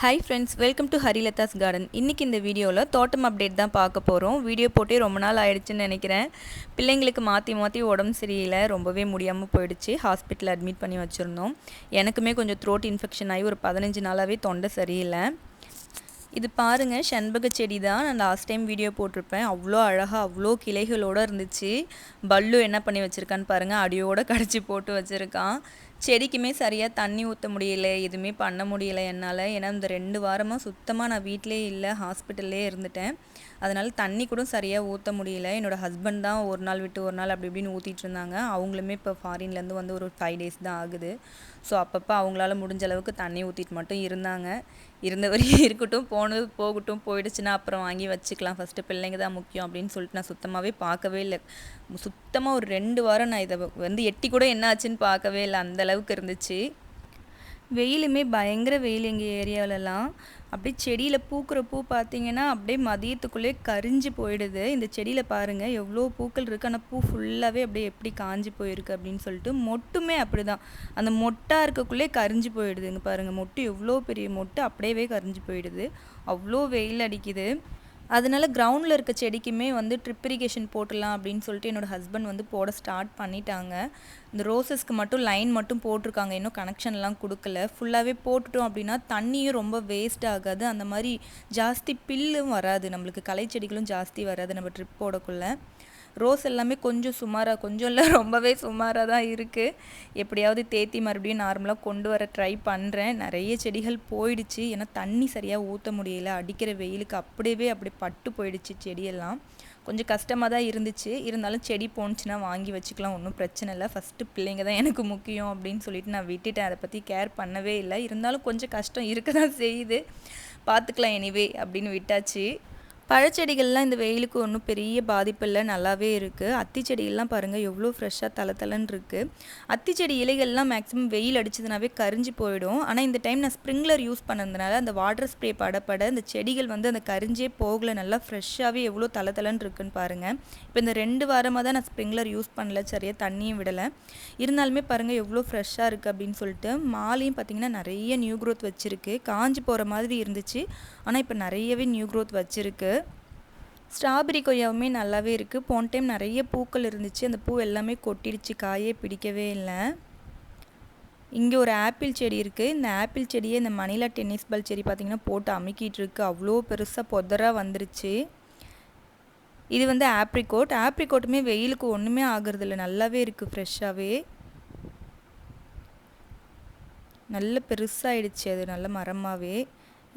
Hi friends welcome to Harilatha's garden இன்றைக்கி இந்த வீடியோவில் தோட்டம் அப்டேட் தான் பார்க்க போகிறோம் வீடியோ போட்டே ரொம்ப நாள் ஆயிடுச்சுன்னு நினைக்கிறேன். பிள்ளைங்களுக்கு மாற்றி மாற்றி உடம்பு சரியில்லை ரொம்பவே முடியாமல் போயிடுச்சு. ஹாஸ்பிட்டலில் அட்மிட் பண்ணி வச்சுருந்தோம். எனக்குமே கொஞ்சம் த்ரோட் இன்ஃபெக்ஷன் ஆகி ஒரு பதினஞ்சு நாளாகவே தொண்டை சரியில்லை. இது பாருங்கள் செண்பக செடி தான் நான் லாஸ்ட் டைம் வீடியோ போட்டிருப்பேன். அவ்வளோ அழகாக அவ்வளோ கிளைகளோடு இருந்துச்சு. பல்லு என்ன பண்ணி வச்சுருக்கான்னு பாருங்கள் அடியோடு கடிச்சு போட்டு வச்சுருக்கான். செடிக்குமே சரியாக தண்ணி ஊற்ற முடியல எதுவுமே பண்ண முடியல என்னால். ஏன்னா இந்த ரெண்டு வாரமாக சுத்தமாக நான் வீட்டிலே இல்லை ஹாஸ்பிட்டல்லே இருந்துட்டேன். அதனால் தண்ணி கூட சரியாக ஊற்ற முடியல. என்னோடய ஹஸ்பண்ட் தான் ஒரு நாள் விட்டு ஒரு நாள் அப்படி இப்படின்னு ஊற்றிட்டு இருந்தாங்க. அவங்களுமே இப்போ ஃபாரின்லேருந்து வந்து ஒரு ஃபைவ் டேஸ் தான் ஆகுது. ஸோ அப்பப்போ அவங்களால முடிஞ்ச அளவுக்கு தண்ணி ஊற்றிட்டு மட்டும் இருந்தாங்க. இருந்த வரையும் இருக்கட்டும் போனது போகட்டும் போயிடுச்சுன்னா அப்புறம் வாங்கி வச்சுக்கலாம். ஃபஸ்ட்டு பிள்ளைங்க தான் முக்கியம் அப்படின்னு சொல்லிட்டு நான் சுத்தமாகவே பார்க்கவே இல்லை. சுத்தமாக ஒரு ரெண்டு வாரம் நான் இதை வந்து எட்டி கூட என்ன ஆச்சுன்னு பார்க்கவே இல்லை. அந்த அளவுக்கு இருந்துச்சு. வெயிலுமே பயங்கர வெயில் எங்கள் ஏரியாவிலலாம். அப்படியே செடியில் பூக்கிற பூ பார்த்தீங்கன்னா அப்படியே மதியத்துக்குள்ளே கரிஞ்சு போயிடுது. இந்த செடியில் பாருங்கள் எவ்வளோ பூக்கள் இருக்குது ஆனால் பூ ஃபுல்லாகவே அப்படியே எப்படி காஞ்சி போயிருக்கு அப்படின்னு சொல்லிட்டு மொட்டுமே அப்படி தான் அந்த மொட்டாக இருக்கக்குள்ளே கரிஞ்சு போயிடுதுங்க பாருங்கள் மொட்டு எவ்வளோ பெரிய மொட்டு அப்படியே கரிஞ்சு போயிடுது. அவ்வளோ வெயில் அடிக்குது. அதனால கிரவுண்டில் இருக்க செடிக்குமே வந்து ட்ரிப் இரிகேஷன் போட்டுடலாம் அப்படின்னு சொல்லிட்டு என்னோடய ஹஸ்பண்ட் வந்து போட ஸ்டார்ட் பண்ணிட்டாங்க. இந்த ரோசஸ்க்கு மட்டும் லைன் மட்டும் போட்டிருக்காங்க. இன்னும் கனெக்ஷன்லாம் கொடுக்கல. ஃபுல்லாகவே போட்டுட்டோம் அப்படின்னா தண்ணியும் ரொம்ப வேஸ்ட் ஆகாது. அந்த மாதிரி ஜாஸ்தி பில்லும் வராது. நம்மளுக்கு களை செடிகளும் ஜாஸ்தி வராது. நம்ம ட்ரிப் போடக்குள்ளே. ரோஸ் எல்லாமே கொஞ்சம் சுமாராக கொஞ்சம் இல்லை ரொம்பவே சுமாராக தான் இருக்குது எப்படியாவது தேத்தி மறுபடியும் நார்மலாக கொண்டு வர ட்ரை பண்ணுறேன் நிறைய செடிகள் போயிடுச்சு. ஏன்னா தண்ணி சரியாக ஊற்ற முடியல. அடிக்கிற வெயிலுக்கு அப்படியே அப்படி பட்டு போயிடுச்சு செடியெல்லாம். கொஞ்சம் கஷ்டமாக தான் இருந்துச்சு. இருந்தாலும் செடி போணுச்சுன்னா வாங்கி வச்சுக்கலாம். ஒன்றும் பிரச்சனை இல்லை. ஃபஸ்ட்டு பிள்ளைங்க தான் எனக்கு முக்கியம் அப்படின்னு சொல்லிட்டு நான் விட்டுட்டேன். அதை பற்றி கேர் பண்ணவே இல்லை. இருந்தாலும் கொஞ்சம் கஷ்டம் இருக்க தான் செய்யுது. பார்த்துக்கலாம் எனிவே அப்படின்னு விட்டாச்சு. பழச்செடிகள்லாம் இந்த வெயிலுக்கு ஒன்றும் பெரிய பாதிப்பு இல்லை நல்லாவே இருக்குது அத்தி செடிகள்லாம் பாருங்கள் எவ்வளோ ஃப்ரெஷ்ஷாக தலை தலைன்னு இருக்குது அத்தி செடி இலைகள்லாம் மேக்ஸிமம் வெயில் அடிச்சதுனாவே கரிஞ்சு போயிடும். ஆனால் இந்த டைம் நான் ஸ்ப்ரிங்க்லர் யூஸ் பண்ணதுனால அந்த வாட்டர் ஸ்ப்ரே படப்பட அந்த செடிகள் வந்து அந்த கரிஞ்சே போகல நல்லா ஃப்ரெஷ்ஷாகவே எவ்வளோ தலை தலைன்னு இருக்குன்னு பாருங்கள் இப்போ இந்த ரெண்டு வாரமாக தான் நான் ஸ்ப்ரிங்க்லர் யூஸ் பண்ணல சரியாக தண்ணியும் விடலை. இருந்தாலுமே பாருங்கள் எவ்வளோ ஃப்ரெஷ்ஷாக இருக்குது அப்படின்னு சொல்லிட்டு மாலையும் பார்த்திங்கன்னா நிறைய நியூ க்ரோத் வச்சுருக்கு. காஞ்சி போகிற மாதிரி இருந்துச்சு. ஆனால் இப்போ நிறையவே நியூ க்ரோத் வச்சுருக்கு. ஸ்ட்ராபெரி கொய்யாவுமே நல்லாவே இருக்குது போன டைம் நிறைய பூக்கள் இருந்துச்சு. அந்த பூ எல்லாமே கொட்டிடுச்சு. காயே பிடிக்கவே இல்லை. இங்கே ஒரு ஆப்பிள் செடி இருக்குது இந்த ஆப்பிள் செடியை இந்த மணிலா டென்னிஸ் பால் செடி பார்த்திங்கன்னா போட்டு அமுக்கிட்டு இருக்கு. அவ்வளோ பெருசாக பொதராக வந்துருச்சு. இது வந்து ஆப்ரிகோட். ஆப்ரிகோட்டுமே வெயிலுக்கு ஒன்றுமே ஆகுறதில்ல. நல்லாவே இருக்குது ஃப்ரெஷ்ஷாகவே நல்ல பெருசாகிடுச்சு அது. நல்ல மரமாகவே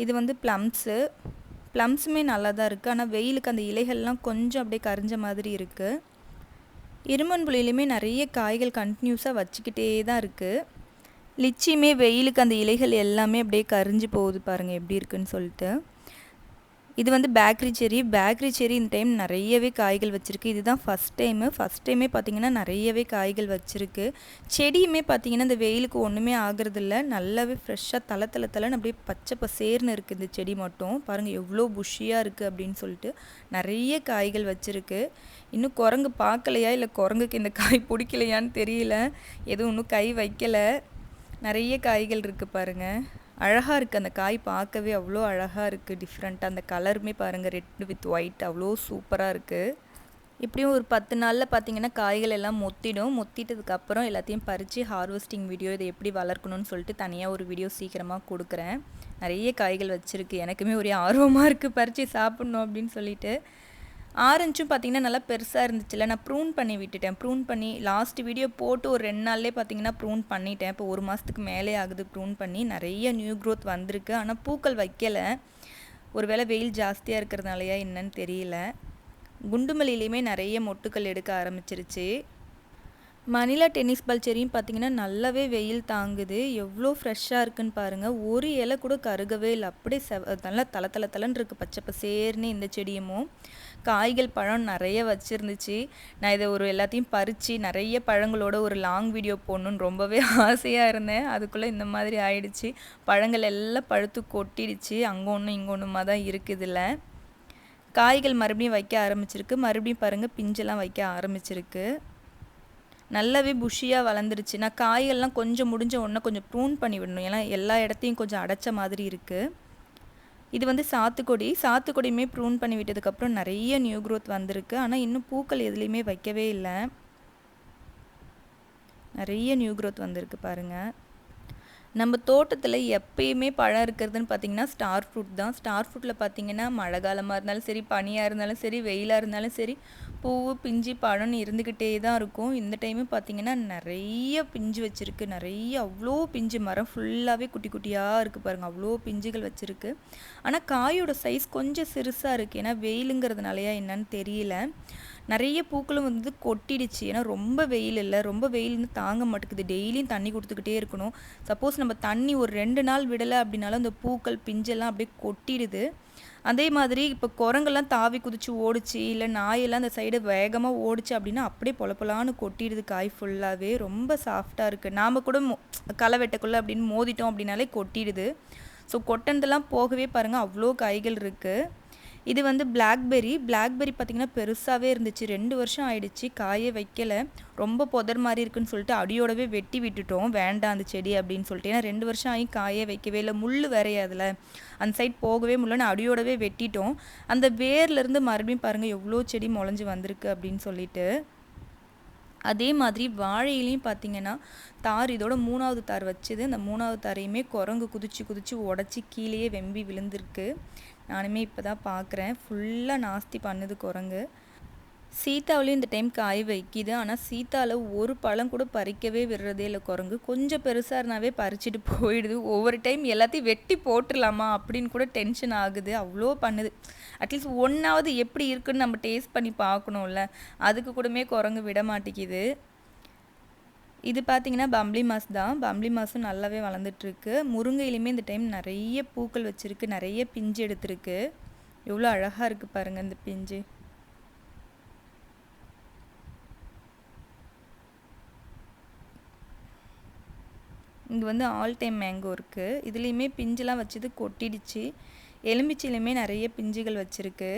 இது வந்து ப்ளம்ஸு. ப்ளம்ஸுமே நல்லா தான் இருக்குது ஆனால் வெயிலுக்கு அந்த இலைகள்லாம் கொஞ்சம் அப்படியே கரிஞ்ச மாதிரி இருக்குது இருமன் இருமன்புளியிலுமே நிறைய காய்கள் கண்டினியூஸாக வச்சுக்கிட்டே தான் இருக்குது லிச்சியுமே வெயிலுக்கு அந்த இலைகள் எல்லாமே அப்படியே கரிஞ்சு போகுது பாருங்கள் எப்படி இருக்குன்னு சொல்லிட்டு. இது வந்து பேக்கரி செரி பேக்கரி செரி இந்த டைம் நிறையவே காய்கள் வச்சுருக்கு. இதுதான் ஃபஸ்ட் டைமு ஃபஸ்ட் டைமே பார்த்திங்கன்னா நிறையவே காய்கள் வச்சுருக்கு. செடியுமே பார்த்திங்கன்னா இந்த வெயிலுக்கு ஒன்றுமே ஆகிறதில்ல. நல்லாவே ஃப்ரெஷ்ஷாக தலை தலை தலைன்னு அப்படியே பச்சை பசேர்னு இருக்குது இந்த செடி மட்டும். பாருங்கள் எவ்வளோ புஷியாக இருக்குது அப்படின்னு சொல்லிட்டு நிறைய காய்கள் வச்சுருக்கு. இன்னும் குரங்கு பார்க்கலையா இல்லை குரங்குக்கு இந்த காய் பிடிக்கலையான்னு தெரியல. எதுவும் இன்னும் கை வைக்கலை. நிறைய காய்கள் இருக்குது பாருங்கள் அழகாக இருக்குது அந்த காய் பார்க்கவே அவ்வளோ அழகாக இருக்குது டிஃப்ரெண்ட்டாக அந்த கலருமே பாருங்கள் ரெட் வித் ஒயிட் அவ்வளோ சூப்பராக இருக்குது இப்படியும் ஒரு பத்து நாளில் பார்த்தீங்கன்னா காய்கள் எல்லாம் மொத்திடும். மொத்திட்டதுக்கப்புறம் எல்லாத்தையும் பறித்து ஹார்வெஸ்டிங் வீடியோ இதை எப்படி வளர்க்கணும்னு சொல்லிட்டு தனியாக ஒரு வீடியோ சீக்கிரமாக கொடுக்குறேன். நிறைய காய்கள் வச்சுருக்கு. எனக்குமே ஒரே ஆர்வமாக இருக்குது பறித்து சாப்பிட்ணும் அப்படின்னு சொல்லிட்டு. ஆரஞ்சும் பார்த்திங்கன்னா நல்லா பெருசாக இருந்துச்சுல்ல நான் ப்ரூன் பண்ணி விட்டுட்டேன். ப்ரூன் பண்ணி லாஸ்ட் வீடியோ போட்டு ஒரு ரெண்டு நாள்லேயே பார்த்திங்கன்னா ப்ரூன் பண்ணிட்டேன். இப்போ ஒரு மாதத்துக்கு மேலே ஆகுது ப்ரூன் பண்ணி. நிறைய நியூ க்ரோத் வந்திருக்கு. ஆனால் பூக்கள் வைக்கலை. ஒரு வேளை வெயில் ஜாஸ்தியாக இருக்கிறதுனாலயா என்னன்னு தெரியல. குண்டுமல்லிலையுமே நிறைய மொட்டுக்கள் எடுக்க ஆரம்பிச்சிருச்சு. மணிலா டென்னிஸ் பால் செடியும் பார்த்திங்கன்னா நல்லாவே வெயில் தாங்குது. எவ்வளோ ஃப்ரெஷ்ஷாக இருக்குன்னு பாருங்கள் ஒரு இலை கூட கருகவே இல்லை. அப்படியே செவ நல்லா தலை தலை தலைன்னு இருக்குது பச்சை பசேர்னு இந்த செடியும். காய்கள் பழம் நிறைய வச்சுருந்துச்சு. நான் இதை ஒரு எல்லாத்தையும் பறித்து நிறைய பழங்களோட ஒரு லாங் வீடியோ போடணுன்னு ரொம்பவே ஆசையாக இருந்தேன். அதுக்குள்ளே இந்த மாதிரி ஆயிடுச்சு. பழங்கள் எல்லாம் பழுத்து கொட்டிடுச்சு. அங்கே ஒன்றும் இங்கே ஒன்றுமா தான் இருக்குதுல்ல காய்கள் மறுபடியும் வைக்க ஆரம்பிச்சிருக்கு. மறுபடியும் பாருங்கள் பிஞ்செல்லாம் வைக்க ஆரம்பிச்சிருக்கு. நல்லாவே புஷியாக வளர்ந்துருச்சு. நான் காய்கள்லாம் கொஞ்சம் முடிஞ்ச உடனே கொஞ்சம் ப்ரூன் பண்ணி விடணும். ஏன்னா எல்லா இடத்தையும் கொஞ்சம் அடைச்ச மாதிரி இருக்குது இது வந்து சாத்துக்கொடி. சாத்துக்கொடியுமே ப்ரூன் பண்ணி விட்டதுக்கப்புறம் நிறைய நியூ க்ரோத் வந்திருக்கு. ஆனால் இன்னும் பூக்கள் எதுலேயுமே வைக்கவே இல்லை. நிறைய நியூ க்ரோத் வந்திருக்கு பாருங்கள் நம்ம தோட்டத்தில் எப்பயுமே பழம் இருக்கிறதுன்னு பார்த்தீங்கன்னா ஸ்டார் ஃப்ரூட் தான். ஸ்டார் ஃப்ரூட்டில் பார்த்தீங்கன்னா மழை காலமாக இருந்தாலும் சரி பனியாக இருந்தாலும் சரி வெயிலாக இருந்தாலும் சரி பூ பிஞ்சு பழம்னு இருந்துக்கிட்டே தான் இருக்கும். இந்த டைமு பார்த்தீங்கன்னா நிறைய பிஞ்சு வச்சுருக்கு. நிறைய அவ்வளோ பிஞ்சு மரம் ஃபுல்லாகவே குட்டி குட்டியாக இருக்குது பாருங்கள் அவ்வளோ பிஞ்சுகள் வச்சுருக்கு. ஆனால் காயோட சைஸ் கொஞ்சம் சிறுசாக இருக்குது ஏன்னா வெயிலுங்கிறதுனாலயா என்னன்னு தெரியல. நிறைய பூக்களும் வந்து கொட்டிடுச்சு. ஏன்னா ரொம்ப வெயில் இல்லை. ரொம்ப வெயில் வந்து தாங்க மாட்டேங்குது. டெய்லியும் தண்ணி கொடுத்துக்கிட்டே இருக்கணும். சப்போஸ் நம்ம தண்ணி ஒரு ரெண்டு நாள் விடலை அப்படின்னாலும் அந்த பூக்கள் பிஞ்செல்லாம் அப்படியே கொட்டிடுது. அதே மாதிரி இப்போ குரங்கெல்லாம் தாவி குதிச்சு ஓடிச்சு இல்லை நாயெல்லாம் அந்த சைடு வேகமாக ஓடிச்சு அப்படின்னா அப்படியே பொலப்பொலான்னு கொட்டிடுது காய் ஃபுல்லாகவே ரொம்ப சாஃப்டாக இருக்குது நாம் கூட களை வெட்டக்குள்ளே அப்படின்னு மோதிட்டோம் அப்படின்னாலே கொட்டிடுது. ஸோ கொட்டினதெல்லாம் போகவே பாருங்கள் அவ்வளோ காய்கள் இருக்குது இது வந்து பிளாக்பெரி பிளாக்பெரி பார்த்திங்கன்னா பெருசாகவே இருந்துச்சு. ரெண்டு வருஷம் ஆயிடுச்சு. காயே வைக்கலை. ரொம்ப புதர் மாதிரி இருக்குன்னு சொல்லிட்டு அடியோடவே வெட்டி விட்டுட்டோம். வேண்டாம் அந்த செடி அப்படின்னு சொல்லிட்டு. ஏன்னா ரெண்டு வருஷம் ஆகி காயே வைக்கவே இல்லை. முள் வேறையா அதில். அந்த சைட் போகவே முடியலன்னு அடியோடவே வெட்டிட்டோம். அந்த வேர்லேருந்து மறுபடியும் பாருங்கள் எவ்வளோ செடி முளைஞ்சி வந்திருக்கு அப்படின்னு சொல்லிட்டு. அதே மாதிரி வாழையிலையும் பார்த்தீங்கன்னா தார் இதோட மூணாவது தார் வச்சது. அந்த மூணாவது தாரையுமே குரங்கு குதிச்சு குதிச்சு உடச்சி கீழேயே வெம்பி விழுந்திருக்கு. நானுமே இப்போ தான் பார்க்குறேன் ஃபுல்லாக நாஸ்தி பண்ணுது குரங்கு. சீதாவிலையும் இந்த டைம் காய் வைக்கிது. ஆனால் சீத்தாவில் ஒரு பழம் கூட பறிக்கவே விடுறதே இல்லை குரங்கு. கொஞ்சம் பெருசாக இருந்தாவே பறிச்சுட்டு போயிடுது. ஒவ்வொரு டைம் எல்லாத்தையும் வெட்டி போட்டுடலாமா அப்படின்னு கூட டென்ஷன் ஆகுது. அவ்வளோ பண்ணுது. அட்லீஸ்ட் ஒன்றாவது எப்படி இருக்குன்னு நம்ம டேஸ்ட் பண்ணி பார்க்கணும்ல. அதுக்கு கூடமே குரங்கு விட மாட்டேங்குது. இது பார்த்தீங்கன்னா பம்ப்ளி மாஸ் தான். பம்ப்ளி மாஸும் நல்லாவே வளர்ந்துட்டுருக்கு. முருங்கையிலையுமே இந்த டைம் நிறைய பூக்கள் வச்சுருக்கு. நிறைய பிஞ்சு எடுத்திருக்கு. எவ்வளோ அழகாக இருக்குது பாருங்கள் இந்த பிஞ்சு. இங்கே வந்து ஆல் டைம் மேங்கோ இருக்குது இதுலேயுமே பிஞ்சுலாம் வச்சது கொட்டிடுச்சு. எலுமிச்சிலையுமே நிறைய பிஞ்சுகள் வச்சுருக்கு.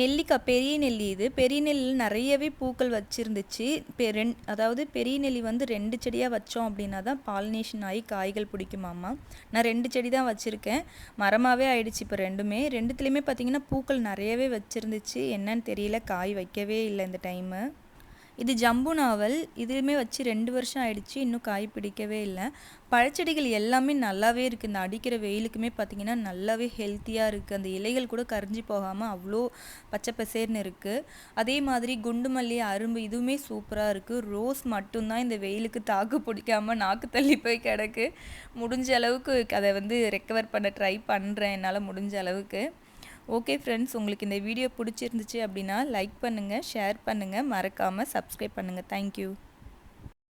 நெல்லிக்காய் பெரிய நெல்லி இது. பெரிய நெல்லில் நிறையவே பூக்கள் வச்சுருந்துச்சு. பெ ரெண் அதாவது பெரிய நெல்லி வந்து ரெண்டு செடியாக வச்சோம் அப்படின்னா தான் பாலினேஷன் ஆகி காய்கள் பிடிக்குமாம்மா. நான் ரெண்டு செடி தான் வச்சுருக்கேன். மரமாகவே ஆயிடுச்சு இப்போ ரெண்டுமே. ரெண்டுத்துலேயுமே பார்த்திங்கன்னா பூக்கள் நிறையவே வச்சுருந்துச்சு. என்னன்னு தெரியல. காய் வைக்கவே இல்லை இந்த டைமு இது ஜம்பு நாவல். இதுவுமே வச்சு ரெண்டு வருஷம் ஆயிடுச்சு. இன்னும் காய் பிடிக்கவே இல்லை. பழச்செடிகள் எல்லாமே நல்லாவே இருக்குது இந்த அடிக்கிற வெயிலுக்குமே பார்த்திங்கன்னா நல்லாவே ஹெல்த்தியாக இருக்குது அந்த இலைகள் கூட கரைஞ்சி போகாமல் அவ்வளோ பச்சை பசேர்னு இருக்குது அதே மாதிரி குண்டு மல்லி அரும்பு இதுவுமே சூப்பராக இருக்குது ரோஸ் மட்டும்தான் இந்த வெயிலுக்கு தாக்கு பிடிக்காமல் நாக்கு தள்ளி போய் கிடக்கு. முடிஞ்ச அளவுக்கு அதை வந்து ரெக்கவர் பண்ண ட்ரை பண்ணுறேன் என்னால் முடிஞ்ச அளவுக்கு. ஓகே ஃப்ரெண்ட்ஸ் உங்களுக்கு இந்த வீடியோ பிடிச்சிருந்துச்சு அப்படின்னா லைக் பண்ணுங்கள் ஷேர் பண்ணுங்கள் மறக்காமல் சப்ஸ்கிரைப் பண்ணுங்கள் தேங்க்யூ